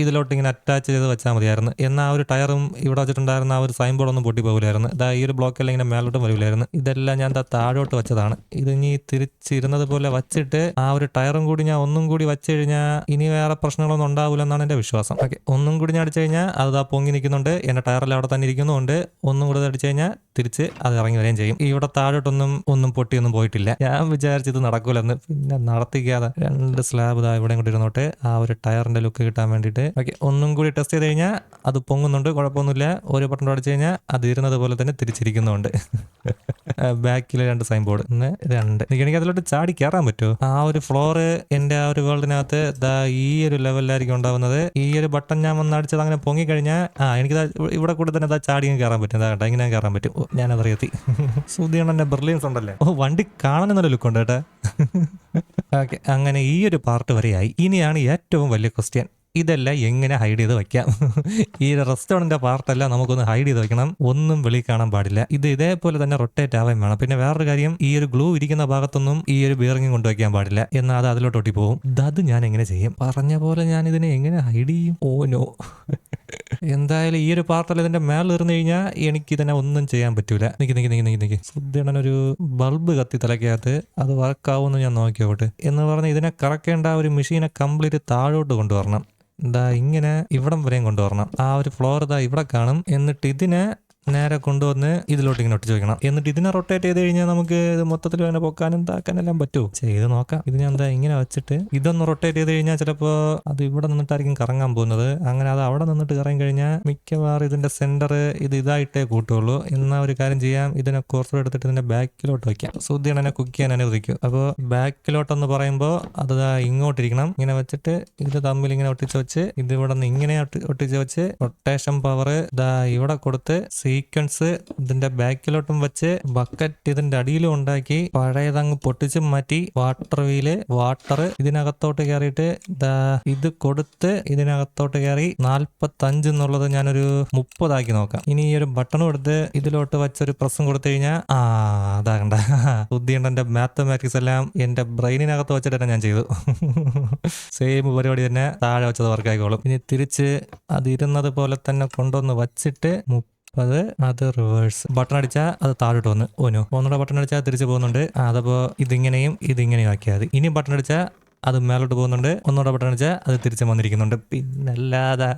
ഇതിലോട്ട് ഇങ്ങനെ അറ്റാച്ച് ചെയ്ത് വെച്ചാൽ മതിയായിരുന്നു. എന്നാൽ ആ ഒരു ടയറും ഇവിടെ വെച്ചിട്ടുണ്ടായിരുന്ന ആ ഒരു സൈൻ ബോർഡ് ഒന്നും പൊട്ടി പോകില്ലായിരുന്നു. ഇതാ ഈ ഒരു ബ്ലോക്കെല്ലാം ഇങ്ങനെ മേലോട്ടും വരില്ലായിരുന്നു. ഇതെല്ലാം ഞാൻ താഴോട്ട് വെച്ചതാണ്. ഇത് ഇനി തിരിച്ചിരുന്നത് പോലെ വെച്ചിട്ട് ആ ഒരു ടയറും കൂടി ഞാൻ ഒന്നും കൂടി വെച്ച് കഴിഞ്ഞാൽ ഇനി വേറെ പ്രശ്നങ്ങളൊന്നും ഉണ്ടാവില്ല എന്നാണ് എന്റെ വിശ്വാസം. ഓക്കെ ഒന്നും കൂടി ഞാൻ അടിച്ചു കഴിഞ്ഞാൽ അത് ആ പൊങ്ങി നിൽക്കുന്നുണ്ട്. എന്റെ ടയറെല്ലാം അവിടെ തന്നെ ഇരിക്കുന്നുണ്ട് ഒന്നും കൂടി അടിച്ചു കഴിഞ്ഞാൽ തിരിച്ച് അത് ഇറങ്ങി വരികയും ചെയ്യും. ഇവിടെ താഴോട്ടൊന്നും ഒന്നും പൊട്ടിയൊന്നും പോയിട്ടില്ല. ഞാൻ വിചാരിച്ചു ഇത് നടക്കൂലെന്ന് പിന്നെ നടത്തിക്കാതെ രണ്ട് സ്ലാബ് ഇതാ ഇവിടെ കൂടി ഇരുന്നോട്ടെ. ആ ഒരു ടയറിന്റെ ലുക്ക് കിട്ടാൻ വേണ്ടിയിട്ട്. ഓക്കെ ഒന്നും കൂടി ടെസ്റ്റ് ചെയ്ത് കഴിഞ്ഞാൽ അത് പൊങ്ങുന്നുണ്ട് കുഴപ്പമൊന്നുമില്ല. ഒരു ബട്ടൺ അടിച്ചു കഴിഞ്ഞാൽ അത് ഇരുന്നത് പോലെ തന്നെ തിരിച്ചിരിക്കുന്നുണ്ട്. ബാക്കിൽ രണ്ട് സൈൻ ബോർഡ് ഒന്ന് രണ്ട്. എനിക്ക് അതിലോട്ട് ചാടി കയറാൻ പറ്റുമോ? ആ ഒരു ഫ്ലോറ് എന്റെ ആ ഒരു വേൾഡിനകത്ത് ദാ ഈ ഒരു ലെവലിലായിരിക്കും ഉണ്ടാവുന്നത്. ഈ ഒരു ബട്ടൺ ഞാൻ വന്ന് അടിച്ചത് അങ്ങനെ പൊങ്ങി കഴിഞ്ഞാൽ ആ എനിക്ക് ഇവിടെ കൂടെ തന്നെ ദാ ചാടിയും കയറാൻ പറ്റും. ഇതാ ഇങ്ങനെ കയറാൻ പറ്റും. ഓ, ഞാനതറിയത്തി സുധീണന്റെ ബ്രില്യൻസ് ഉണ്ടല്ലേ ഓ വണ്ടി കാണാൻ നല്ല ലുക്ക് ഉണ്ട് കേട്ടോ ഓക്കെ. അങ്ങനെ ഈ ഒരു പാർട്ട് വരെയായി. ഇനിയാണ് ഏറ്റവും വലിയ ക്വസ്റ്റ്യൻ ഇതെല്ലാം എങ്ങനെ ഹൈഡ് ചെയ്ത് വെക്കാം ഈ റെസ്റ്റോറന്റിന്റെ പാർട്ടെല്ലാം നമുക്കൊന്ന് ഹൈഡ് ചെയ്ത് വെക്കണം ഒന്നും വെളി കാണാൻ പാടില്ല. ഇത് ഇതേപോലെ തന്നെ റൊട്ടേറ്റ് ആവാൻ വേണം. പിന്നെ വേറൊരു കാര്യം ഈ ഒരു ഗ്ലൂ ഇരിക്കുന്ന ഭാഗത്തൊന്നും ഈ ഒരു ബിയറിംഗ് കൊണ്ടുവയ്ക്കാൻ പാടില്ല. എന്നാൽ അത് അതിലോട്ട് ഒട്ടി പോകും അത് ഞാൻ എങ്ങനെ ചെയ്യും? പറഞ്ഞ പോലെ ഞാൻ ഇതിനെ എങ്ങനെ ഹൈഡ് ചെയ്യും? ഓ നോ എന്തായാലും ഈ ഒരു പാർട്ടിൽ ഇതിന്റെ ഇറന്നു കഴിഞ്ഞാൽ എനിക്ക് ഇതിനെ ഒന്നും ചെയ്യാൻ പറ്റൂല. നിക്ക് നിക്ക് നിക്ക് നിക്ക് നിക്ക്. ഒരു ബൾബ് കത്തി തലക്കകത്ത് അത് വർക്കാവുമെന്ന് ഞാൻ നോക്കിയോട്ടെ. എന്ന് പറഞ്ഞ് ഇതിനെ കറക്കേണ്ട ഒരു മെഷീനെ കംപ്ലീറ്റ് താഴോട്ട് കൊണ്ടുവരണം. ഇതാ ഇങ്ങനെ ഇവിടം വരെയും കൊണ്ടുവരണം. ആ ഒരു ഫ്ലോർ ഇതാ ഇവിടെ കാണും. എന്നിട്ട് ഇതിനെ നേരെ കൊണ്ടുവന്ന് ഇതിലോട്ട് ഇങ്ങനെ വെക്കണം. എന്നിട്ട് ഇതിനെ റൊട്ടേറ്റ് ചെയ്ത് കഴിഞ്ഞാൽ നമുക്ക് ഇത് മൊത്തത്തിൽ അതിനെ പൊക്കാനും താക്കാനും എല്ലാം പറ്റുമോ ചെയ്ത് നോക്കാം. ഇത് ഞാൻ എന്താ ഇങ്ങനെ വെച്ചിട്ട് ഇതൊന്ന് റൊട്ടേറ്റ് ചെയ്ത് കഴിഞ്ഞാൽ ചിലപ്പോൾ അത് ഇവിടെ നിന്നിട്ടായിരിക്കും കറങ്ങാൻ പോകുന്നത്. അങ്ങനെ അത് അവിടെ നിന്നിട്ട് കറങ്ങി കഴിഞ്ഞാൽ മിക്കവാറും ഇതിന്റെ സെന്റർ ഇത് ഇതായിട്ടേ കൂട്ടുള്ളൂ. എന്നാ ഒരു കാര്യം ചെയ്യാം. ഇതിനെ കുറച്ചുകൂടെ എടുത്തിട്ട് ഇതിന്റെ ബാക്കിലോട്ട് വയ്ക്കാം സുദ്ധിയാണ് എന്നെ കുക്ക് ചെയ്യാൻ അനുവദിക്കും അപ്പോൾ ബാക്കിലോട്ടെന്ന് പറയുമ്പോൾ അത് ഇങ്ങോട്ടിരിക്കണം. ഇങ്ങനെ വെച്ചിട്ട് ഇത് തമ്മിൽ ഇങ്ങനെ ഒട്ടിച്ച് വെച്ച് ഇത് ഇവിടെ നിന്ന് ഇങ്ങനെ ഒട്ടി- ഒട്ടിച്ച് വെച്ച് റൊട്ടേഷൻ പവർ ഇതാ ഇവിടെ കൊടുത്ത് സീക്വൻസ് ഇതിന്റെ ബാക്കിലോട്ടും വെച്ച് ബക്കറ്റ് ഇതിന്റെ അടിയിലും ഉണ്ടാക്കി പഴയതങ്ങ് പൊട്ടിച്ച് മാറ്റി വാട്ടർ വീൽ വാട്ടർ ഇതിനകത്തോട്ട് കയറിയിട്ട് ഇത് കൊടുത്ത് ഇതിനകത്തോട്ട് കയറി നാൽപ്പത്തഞ്ച് എന്നുള്ളത് ഞാനൊരു മുപ്പതാക്കി നോക്കാം. ഇനി ഈ ഒരു ബട്ടണും എടുത്ത് ഇതിലോട്ട് വെച്ചൊരു പ്രസ്സും കൊടുത്തു കഴിഞ്ഞാൽ ആ അതാകണ്ട ബുദ്ധിയുണ്ട് എന്റെ മാത്തമാറ്റിക്സ് എല്ലാം എന്റെ ബ്രെയിനിനകത്ത് വെച്ചിട്ട് തന്നെ ഞാൻ ചെയ്തു. സെയിം പരിപാടി തന്നെ താഴെ വെച്ചത് വർക്കായിക്കോളും ഇനി തിരിച്ച് അതിരുന്നത് പോലെ തന്നെ കൊണ്ടുവന്ന് വച്ചിട്ട് അപ്പൊ അത് അത് റിവേഴ്സ് ബട്ടൺ അടിച്ചാൽ അത് താഴോട്ട് വന്ന് ഓനോ ഒന്നുകൂടെ ബട്ടൺ അടിച്ചാൽ തിരിച്ചു പോകുന്നുണ്ട്. അതപ്പോൾ അതപ്പോ ഇതിങ്ങനെയും ഇതിങ്ങനെയും ആക്കിയാൽ മതി. ഇനി ബട്ടൺ അടിച്ചാൽ അത് മേലോട്ട് പോകുന്നുണ്ട്. ഒന്നുകൂടെ ബട്ടൺ അടിച്ചാൽ അത് തിരിച്ചു വന്നിരിക്കുന്നുണ്ട്. പിന്നല്ലാതെ.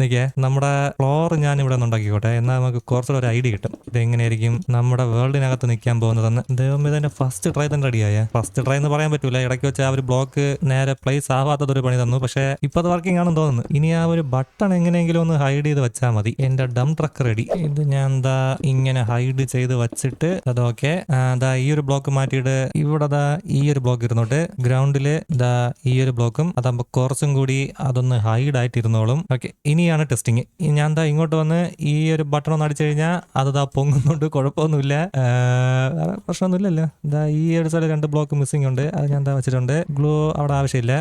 നിക്കേ നമ്മുടെ ഫ്ലോർ ഞാൻ ഇവിടെ നിന്ന് ഉണ്ടാക്കിക്കോട്ടെ. എന്നാൽ നമുക്ക് കുറച്ചുകൂടെ ഒരു ഐഡിയ കിട്ടും. ഇത് എങ്ങനെയായിരിക്കും നമ്മുടെ വേൾഡിനകത്ത് നിൽക്കാൻ പോകുന്നതെന്ന്. ദൈവം ഇതിന്റെ ഫസ്റ്റ് ട്രൈ തന്നെ റെഡിയായ ഫസ്റ്റ് ട്രൈ എന്ന് പറയാൻ പറ്റൂല. ഇടയ്ക്ക് വെച്ച് ആ ഒരു ബ്ലോക്ക് നേരെ പ്ലേസ് ആവാത്തതൊരു പണി തന്നു. പക്ഷേ ഇപ്പൊ അത് വർക്കിംഗ് ആണെന്ന് തോന്നുന്നു. ഇനി ആ ഒരു ബട്ടൺ എങ്ങനെയെങ്കിലും ഒന്ന് ഹൈഡ് ചെയ്ത് വെച്ചാൽ മതി. എന്റെ ഡം ട്രക്ക് റെഡി ഇത് ഞാൻ എന്താ ഇങ്ങനെ ഹൈഡ് ചെയ്ത് വെച്ചിട്ട് അതൊക്കെ ദാ ഈ ഒരു ബ്ലോക്ക് മാറ്റിയിട്ട് ഇവിടെ ദാ ഈ ഒരു ബ്ലോക്ക് ഇരുന്നോട്ട്. ഗ്രൗണ്ടിൽ ദാ ഈ ഒരു ബ്ലോക്കും അതാകുമ്പോ കുറച്ചും കൂടി അതൊന്ന് ഹൈഡ് ആയിട്ടിരുന്നോളും. ഓക്കെ ഇനിയാണ് ടെസ്റ്റിങ്. ഞാൻ എന്താ ഇങ്ങോട്ട് വന്ന് ഈ ഒരു ബട്ടൺ ഒന്ന് അടിച്ചു കഴിഞ്ഞാൽ അത് പൊങ്ങുന്നുണ്ട് കുഴപ്പമൊന്നുമില്ല. പ്രശ്നമൊന്നുമില്ലല്ലോ. എന്താ ഈ ഒരു സ്ഥലം രണ്ട് ബ്ലോക്ക് മിസ്സിംഗ് ഉണ്ട് അത് ഞാൻ എന്താ വെച്ചിട്ടുണ്ട്. ഗ്ലോ അവിടെ ആവശ്യമില്ല.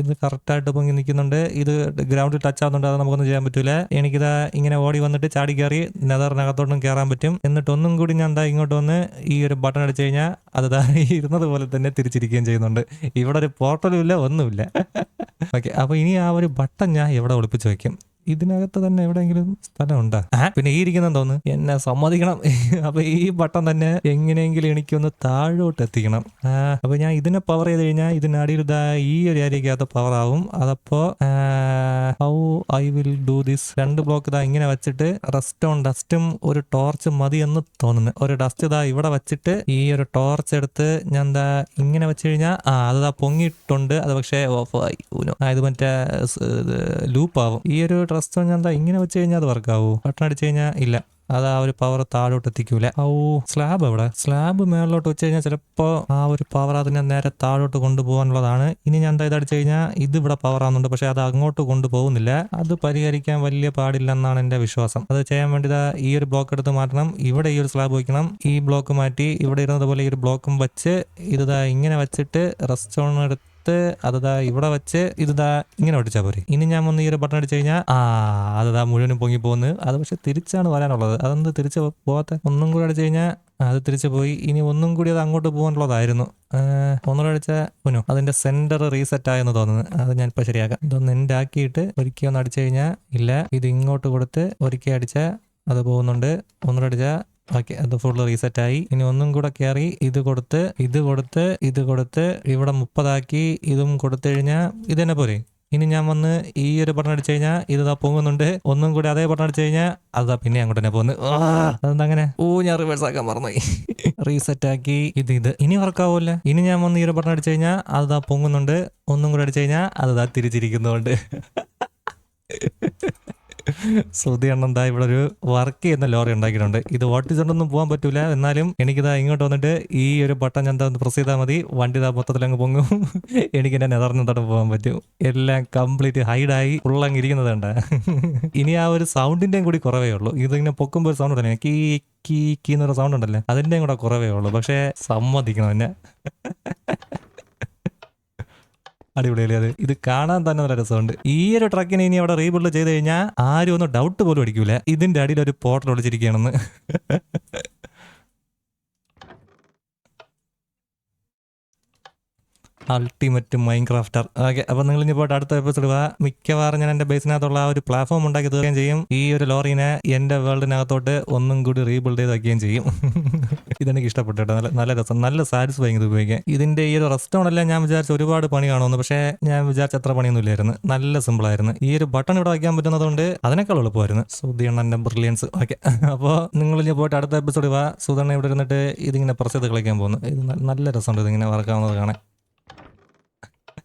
ഇത് കറക്റ്റായിട്ട് പൊങ്ങി നിൽക്കുന്നുണ്ട്. ഇത് ഗ്രൗണ്ടിൽ ടച്ച് ആവുന്നുണ്ട് അത് നമുക്കൊന്നും ചെയ്യാൻ പറ്റൂല. എനിക്കിതാ ഇങ്ങനെ ഓടി വന്നിട്ട് ചാടി കയറി നെതറിനകത്തോട്ടും കയറാൻ പറ്റും. എന്നിട്ട് ഒന്നും കൂടി ഞാൻ എന്താ ഇങ്ങോട്ട് വന്ന് ഈ ഒരു ബട്ടൺ അടിച്ചു കഴിഞ്ഞാൽ അത് ഇരുന്നത് പോലെ തന്നെ തിരിച്ചിരിക്കുകയും ചെയ്യുന്നുണ്ട്. ഇവിടെ ഒരു പോർട്ടലും ഇല്ല ഒന്നുമില്ല. ഓക്കെ അപ്പൊ ഇനി ആ ഒരു ബട്ടൺ ഞാൻ എവിടെ ഒളിപ്പിച്ച് വെക്കും ഇതിനകത്ത് തന്നെ എവിടെയെങ്കിലും സ്ഥലമുണ്ടോ? ഉണ്ടാ പിന്നെ ഈ ഇരിക്കുന്ന തോന്നുന്നു. എന്നെ സമ്മതിക്കണം. അപ്പൊ ഈ ബട്ടൺ തന്നെ എങ്ങനെയെങ്കിലും എനിക്കൊന്ന് താഴോട്ട് എത്തിക്കണം അപ്പൊ ഞാൻ ഇതിനെ പവർ ചെയ്ത് കഴിഞ്ഞാൽ ഇതിനടിയിൽ ഇതാ ഈ ഒരു ഏരിയക്കകത്ത് പവർ ആവും. അതപ്പോ how I will do this. രണ്ട് ബ്ലോക്ക് ഇതാ ഇങ്ങനെ വെച്ചിട്ട് റെസ്റ്റോൺ ഡസ്റ്റും ഒരു ടോർച്ച് മതി എന്ന് തോന്നുന്നു. ഒരു ഡസ്റ്റ് ഇതാ ഇവിടെ വെച്ചിട്ട് ഈ ഒരു ടോർച്ച് എടുത്ത് ഞാൻ എന്താ ഇങ്ങനെ വെച്ച് കഴിഞ്ഞാൽ ആ അത് പൊങ്ങിയിട്ടുണ്ട്. അത് പക്ഷേ ഓഫ് ആയി ഇത് മറ്റേ ലൂപ്പ് ആവും. ഈ ഒരു ഡ്രസ് ഞാൻ എന്താ ഇങ്ങനെ വെച്ച് കഴിഞ്ഞാൽ അത് വർക്ക് ആവൂ. ബട്ടൺ അടിച്ചു കഴിഞ്ഞാൽ ഇല്ല. അത് ആ ഒരു പവർ താഴോട്ട് എത്തിക്കൂല. ഓ സ്ലാബ് എവിടെ? സ്ലാബ് മേളിലോട്ട് വെച്ച് കഴിഞ്ഞാൽ ചിലപ്പോൾ ആ ഒരു പവർ അതിനെ നേരെ താഴോട്ട് കൊണ്ടുപോകാനുള്ളതാണ്. ഇനി ഞാൻ എന്താ ഇതടിച്ചു കഴിഞ്ഞാൽ ഇത് ഇവിടെ പവർ ആവുന്നുണ്ട്. പക്ഷെ അത് അങ്ങോട്ട് കൊണ്ടുപോകുന്നില്ല. അത് പരിഹരിക്കാൻ വലിയ പാടില്ലെന്നാണ് എന്റെ വിശ്വാസം. അത് ചെയ്യാൻ വേണ്ടി ഈ ഒരു ബ്ലോക്ക് എടുത്ത് മാറ്റണം. ഇവിടെ ഈ ഒരു സ്ലാബ് വയ്ക്കണം. ഈ ബ്ലോക്ക് മാറ്റി ഇവിടെ ഇരുന്നതുപോലെ ഈ ഒരു ബ്ലോക്കും വെച്ച് ഇത് ഇങ്ങനെ വെച്ചിട്ട് റെസ്റ്റോറന്റ് എടുത്ത് അത് അതാ ഇവിടെ വെച്ച് ഇത് ഇങ്ങനെ ഒട്ടിച്ചാൽ പോരെ. ഇനി ഞാൻ വന്ന് ഈ ഒരു ബട്ടൺ അടിച്ചു കഴിഞ്ഞാൽ ആ അതാ മുഴുവനും പൊങ്ങി പോകുന്നു അത് പക്ഷെ തിരിച്ചാണ് വരാനുള്ളത്. അതെന്ത് തിരിച്ച് പോകാത്ത ഒന്നും കൂടെ അടിച്ചു കഴിഞ്ഞാൽ അത് തിരിച്ചു പോയി. ഇനി ഒന്നും കൂടി അത് അങ്ങോട്ട് പോകാനുള്ളതായിരുന്നു ഒന്നുകൂടെ അടിച്ച പുനു അതിന്റെ സെന്റർ റീസെറ്റ് ആയെന്ന് തോന്നുന്നു. അത് ഞാൻ ഇപ്പൊ ശരിയാക്കാം. ഇതൊന്ന് എന്റെ ആക്കിയിട്ട് ഒരിക്കൽ ഒന്ന് അടിച്ചു കഴിഞ്ഞാൽ ഇല്ല ഇത് ഇങ്ങോട്ട് കൊടുത്ത് ഒരിക്കൽ അടിച്ചാൽ അത് പോകുന്നുണ്ട്. ഒന്നുകൂടെ അടിച്ചാൽ ഓക്കെ അത് ഫുള്ള് റീസെറ്റ് ആയി. ഇനി ഒന്നും കൂടെ കയറി ഇത് കൊടുത്ത് ഇത് കൊടുത്ത് ഇത് കൊടുത്ത് ഇവിടെ മുപ്പതാക്കി ഇതും കൊടുത്തു കഴിഞ്ഞാൽ ഇത് തന്നെ പോരെ. ഇനി ഞാൻ വന്ന് ഈ ഒരു ബട്ടൺ അടിച്ചു കഴിഞ്ഞാൽ ഇത് പൊങ്ങുന്നുണ്ട്. ഒന്നും കൂടി അതേ ബട്ടൺ അടിച്ചു കഴിഞ്ഞാൽ അതാ പിന്നെ അങ്ങോട്ട് തന്നെ പോകുന്നു അതെന്താ അങ്ങനെ? ഓ ഞാൻ റിവേഴ്സ് ആക്കാൻ മറന്നുപോയി. റീസെറ്റ് ആക്കി. ഇത് ഇത്. ഇനി വർക്കാവൂല ഇനി ഞാൻ വന്ന് ഈ ഒരു ബട്ടൺ അടിച്ചു കഴിഞ്ഞാൽ അത് പൊങ്ങുന്നുണ്ട്. ഒന്നും കൂടി അടിച്ചു കഴിഞ്ഞാൽ അത് തിരിച്ചിരിക്കുന്നുണ്ട്. ശ്രുതി എണ്ണ എന്താ ഇവിടെ ഒരു വർക്ക് ചെയ്യുന്ന ലോറി ഉണ്ടാക്കിയിട്ടുണ്ട്. ഇത് ഓട്ടിച്ചുകൊണ്ടൊന്നും പോകാൻ പറ്റൂല. എന്നാലും എനിക്കിതാ ഇങ്ങോട്ട് വന്നിട്ട് ഈ ഒരു ബട്ടൺ ഞാൻ പ്രസ് ചെയ്താൽ മതി. വണ്ടി ഇതാ മൊത്തത്തിൽ അങ്ങ് പൊങ്ങും. എനിക്ക് എന്നെ നെതർന്നിട്ടോട്ട് പോകാൻ പറ്റും. എല്ലാം കംപ്ലീറ്റ് ഹൈഡായി ഉള്ളങ്ങ് ഇരിക്കുന്നതുണ്ട് ഇനി ആ ഒരു സൗണ്ടിന്റെയും കൂടി കുറവേ ഉള്ളൂ. ഇതിങ്ങനെ പൊക്കുമ്പോൾ ഒരു സൗണ്ട് ഉണ്ടല്ലേ. കീ കീ കീ എന്നൊരു സൗണ്ട് ഉണ്ടല്ലേ. അതിന്റെയും കൂടെ കുറവേ ഉള്ളൂ. പക്ഷേ സമ്മതിക്കണം എന്നെ. അടിപൊളിയല്ലേ അത്? ഇത് കാണാൻ തന്നെ നല്ല രസമുണ്ട്. ഈ ഒരു ട്രക്കിനെ ഇനി അവിടെ റീബിൽഡ് ചെയ്ത് കഴിഞ്ഞാൽ ആരും ഒന്നും ഡൗട്ട് പോലും അടിക്കൂല. ഇതിന്റെ അടിയിൽ ഒരു പോർട്ടൽ ഒളിച്ചിരിക്കുകയാണെന്ന്. അൾട്ടിമറ്റ് മൈൻക്രാഫ്റ്റർ ഓക്കെ അപ്പൊ നിങ്ങൾ ഇനി പോയിട്ട് അടുത്ത എപ്പിസോഡ് മിക്കവാറും ഞാൻ എന്റെ ബേസിനകത്തുള്ള ആ ഒരു പ്ലാറ്റ്ഫോം ഉണ്ടാക്കി തീർക്കുകയും ചെയ്യും. ഈ ഒരു ലോറിനെ എന്റെ വേൾഡിനകത്തോട്ട് ഒന്നും കൂടി റീബിൽഡ് ചെയ്ത് വയ്ക്കുകയും ചെയ്യും. ഇതെനിക്ക് ഇഷ്ടപ്പെട്ടു നല്ല നല്ല രസം. നല്ല സാറ്റിസ്ഫൈങ് ഇത് ഉപയോഗിക്കാൻ. ഇതിന്റെ ഈ ഒരു റെസ്റ്റോറെല്ലാം ഞാൻ വിചാരിച്ച ഒരുപാട് പണി കാണുമെന്ന്. പക്ഷേ ഞാൻ വിചാരിച്ച അത്ര പണിയൊന്നും ഇല്ലായിരുന്നു നല്ല സിമ്പിൾ ആയിരുന്നു. ഈ ഒരു ബട്ടൺ ഇവിടെ വയ്ക്കാൻ പറ്റുന്നതുകൊണ്ട് അതിനേക്കാൾ എളുപ്പമായിരുന്നു. സുധിയണ്ണന്റെ ബ്രില്യൻസ് ഓക്കെ അപ്പോൾ നിങ്ങൾ ഇനി പോയിട്ട് അടുത്ത എപ്പിസോഡ് വാ. സുധണ്ണ ഇവിടെ ഇരുന്നിട്ട് ഇതിങ്ങനെ പ്രസ് ചെയ്ത് കളിക്കാൻ പോകുന്നു. ഇത് നല്ല രസമുണ്ട് ഇതിങ്ങനെ വറക്കാവുന്നത് കാണാൻ.